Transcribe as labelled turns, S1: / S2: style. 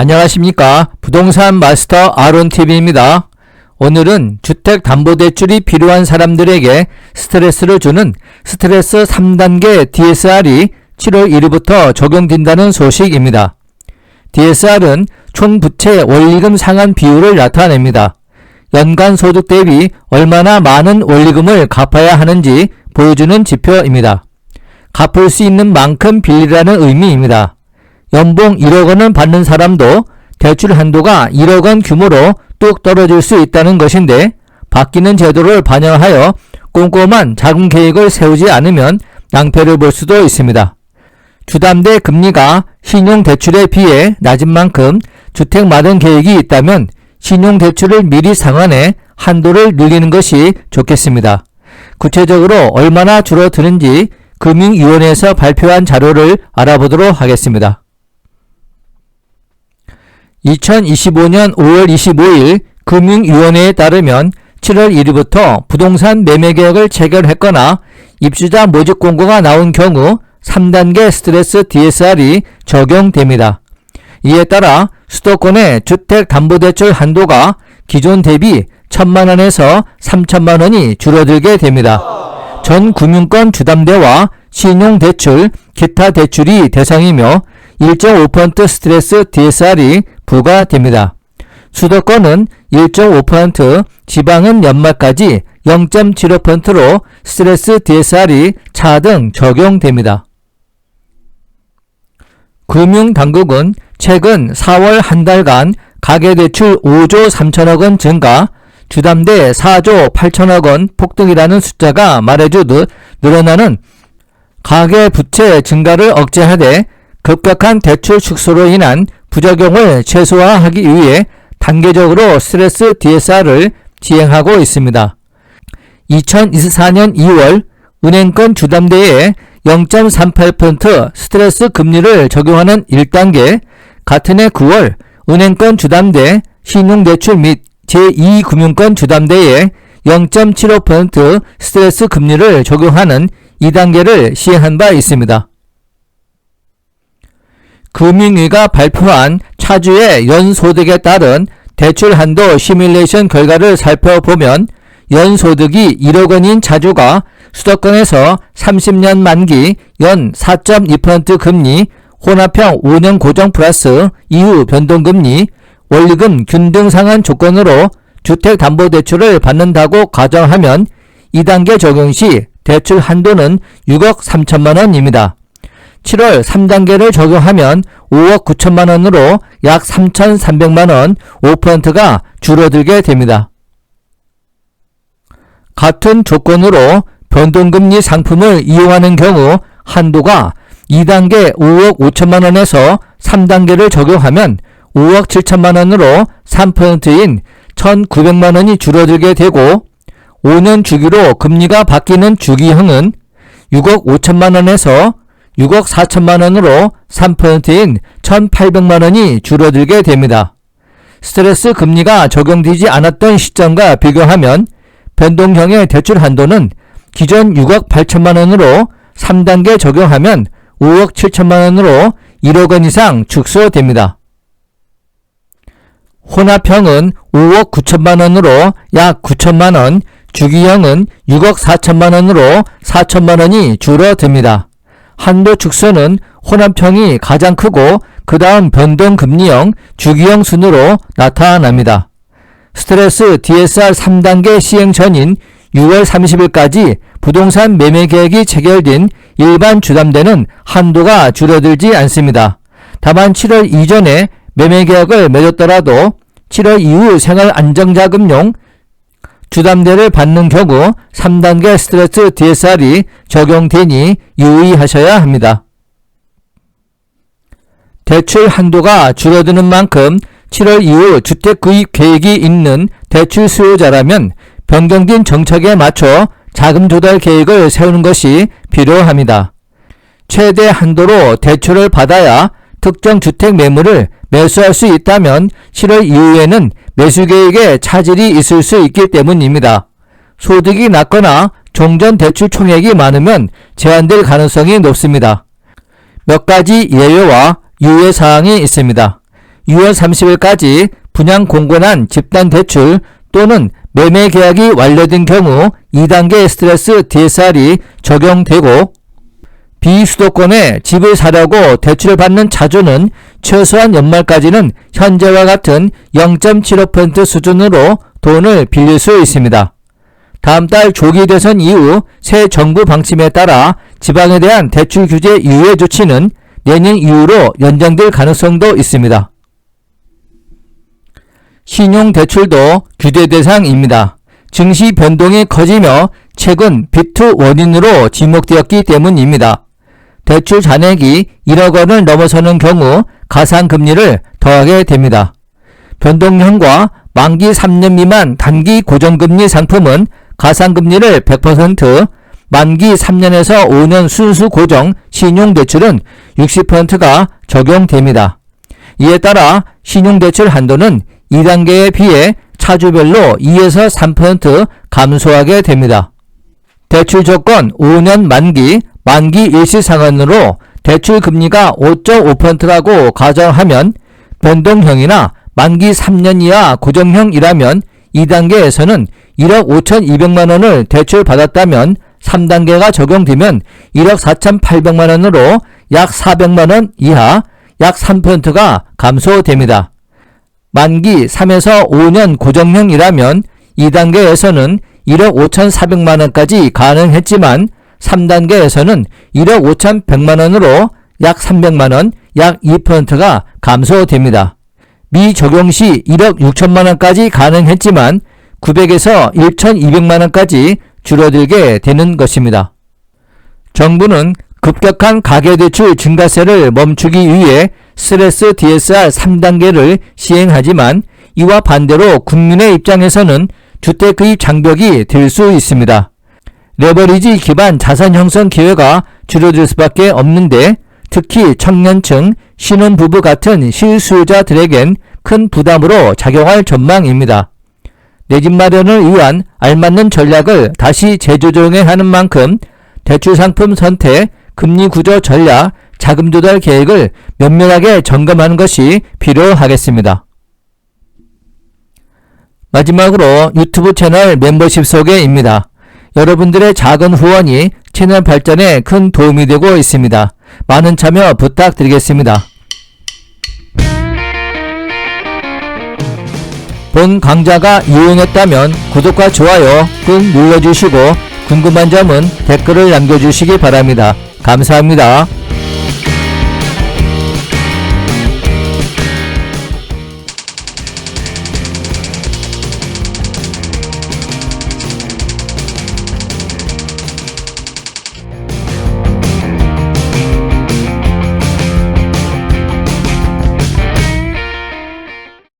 S1: 안녕하십니까. 부동산 마스터 아론TV입니다. 오늘은 주택담보대출이 필요한 사람들에게 스트레스를 주는 스트레스 3단계 DSR이 7월 1일부터 적용된다는 소식입니다. DSR은 총 부채 원리금 상환 비율을 나타냅니다. 연간 소득 대비 얼마나 많은 원리금을 갚아야 하는지 보여주는 지표입니다. 갚을 수 있는 만큼 빌리라는 의미입니다. 연봉 1억 원을 받는 사람도 대출 한도가 1억 원 규모로 뚝 떨어질 수 있다는 것인데 바뀌는 제도를 반영하여 꼼꼼한 자금 계획을 세우지 않으면 낭패를 볼 수도 있습니다. 주담대 금리가 신용대출에 비해 낮은 만큼 주택 마련 계획이 있다면 신용대출을 미리 상환해 한도를 늘리는 것이 좋겠습니다. 구체적으로 얼마나 줄어드는지 금융위원회에서 발표한 자료를 알아보도록 하겠습니다. 2025년 5월 25일 금융위원회에 따르면 7월 1일부터 부동산 매매계약을 체결했거나 입주자 모집 공고가 나온 경우 3단계 스트레스 DSR이 적용됩니다. 이에 따라 수도권의 주택담보대출 한도가 기존 대비 1천만원에서 3천만원이 줄어들게 됩니다. 전 금융권 주담대와 신용대출, 기타 대출이 대상이며 1.5% 스트레스 DSR이 부과됩니다. 수도권은 1.5%, 지방은 연말까지 0.75%로 스트레스 DSR이 차등 적용됩니다. 금융당국은 최근 4월 한 달간 가계대출 5조 3천억 원 증가, 주담대 4조 8천억 원 폭등이라는 숫자가 말해주듯 늘어나는 가계부채 증가를 억제하되 급격한 대출 축소로 인한 부작용을 최소화하기 위해 단계적으로 스트레스 DSR을 시행하고 있습니다. 2024년 2월 은행권 주담대에 0.38% 스트레스 금리를 적용하는 1단계, 같은 해 9월 은행권 주담대, 신용대출 및 제2금융권 주담대에 0.75% 스트레스 금리를 적용하는 2단계를 시행한 바 있습니다. 금융위가 발표한 차주의 연소득에 따른 대출 한도 시뮬레이션 결과를 살펴보면 연소득이 1억 원인 차주가 수도권에서 30년 만기 연 4.2% 금리, 혼합형 5년 고정 플러스 이후 변동금리, 원리금 균등 상한 조건으로 주택담보대출을 받는다고 가정하면 2단계 적용 시 대출 한도는 6억 3천만 원입니다. 7월 3단계를 적용하면 5억 9천만 원으로 약 3,300만 원, 5%가 줄어들게 됩니다. 같은 조건으로 변동금리 상품을 이용하는 경우 한도가 2단계 5억 5천만 원에서 3단계를 적용하면 5억 7천만 원으로 3%인 1,900만 원이 줄어들게 되고 5년 주기로 금리가 바뀌는 주기형은 6억 5천만 원에서 6억 4천만 원으로 3%인 1,800만 원이 줄어들게 됩니다. 스트레스 금리가 적용되지 않았던 시점과 비교하면 변동형의 대출 한도는 기존 6억 8천만 원으로 3단계 적용하면 5억 7천만 원으로 1억 원 이상 축소됩니다. 혼합형은 5억 9천만 원으로 약 9천만 원, 주기형은 6억 4천만 원으로 4천만 원이 줄어듭니다. 한도 축소는 혼합형이 가장 크고 그 다음 변동금리형, 주기형 순으로 나타납니다. 스트레스 DSR 3단계 시행 전인 6월 30일까지 부동산 매매 계획이 체결된 일반 주담대는 한도가 줄어들지 않습니다. 다만 7월 이전에 매매 계약을 맺었더라도 7월 이후 생활 안정자금용 주담대를 받는 경우 3단계 스트레스 DSR이 적용되니 유의하셔야 합니다. 대출 한도가 줄어드는 만큼 7월 이후 주택 구입 계획이 있는 대출 수요자라면 변경된 정책에 맞춰 자금 조달 계획을 세우는 것이 필요합니다. 최대 한도로 대출을 받아야 특정 주택 매물을 매수할 수 있다면 7월 이후에는 매수 계획에 차질이 있을 수 있기 때문입니다. 소득이 낮거나 종전 대출 총액이 많으면 제한될 가능성이 높습니다. 몇 가지 예외와 유예 사항이 있습니다. 6월 30일까지 분양 공고난 집단 대출 또는 매매 계약이 완료된 경우 2단계 스트레스 DSR이 적용되고 비수도권에 집을 사려고 대출을 받는 차주는 최소한 연말까지는 현재와 같은 0.75% 수준으로 돈을 빌릴 수 있습니다. 다음 달 조기 대선 이후 새 정부 방침에 따라 지방에 대한 대출 규제 유예 조치는 내년 이후로 연장될 가능성도 있습니다. 신용대출도 규제 대상입니다. 증시 변동이 커지며 최근 비투 원인으로 지목되었기 때문입니다. 대출 잔액이 1억 원을 넘어서는 경우 가상금리를 더하게 됩니다. 변동형과 만기 3년 미만 단기 고정금리 상품은 가상금리를 100%, 만기 3년에서 5년 순수 고정 신용대출은 60%가 적용됩니다. 이에 따라 신용대출 한도는 2단계에 비해 차주별로 2에서 3% 감소하게 됩니다. 대출 조건 5년 만기, 만기 일시상환으로 대출 금리가 5.5%라고 가정하면 변동형이나 만기 3년 이하 고정형이라면 2단계에서는 1억 5,200만 원을 대출 받았다면 3단계가 적용되면 1억 4,800만 원으로 약 400만 원 이하 약 3%가 감소됩니다. 만기 3에서 5년 고정형이라면 2단계에서는 1억 5,400만 원까지 가능했지만 3단계에서는 1억 5,100만 원으로 약 300만 원, 약 2%가 감소됩니다. 미적용 시 1억 6천만 원까지 가능했지만 900에서 1,200만 원까지 줄어들게 되는 것입니다. 정부는 급격한 가계대출 증가세를 멈추기 위해 스트레스 DSR 3단계를 시행하지만 이와 반대로 국민의 입장에서는 주택 구입 장벽이 될 수 있습니다. 레버리지 기반 자산 형성 기회가 줄어들 수밖에 없는데 특히 청년층, 신혼부부 같은 실수요자들에겐 큰 부담으로 작용할 전망입니다. 내 집 마련을 위한 알맞는 전략을 다시 재조정해야 하는 만큼 대출 상품 선택, 금리 구조 전략, 자금 조달 계획을 면밀하게 점검하는 것이 필요하겠습니다. 마지막으로 유튜브 채널 멤버십 소개입니다. 여러분들의 작은 후원이 채널 발전에 큰 도움이 되고 있습니다. 많은 참여 부탁드리겠습니다. 본 강좌가 유용했다면 구독과 좋아요 꾹 눌러주시고 궁금한 점은 댓글을 남겨주시기 바랍니다. 감사합니다.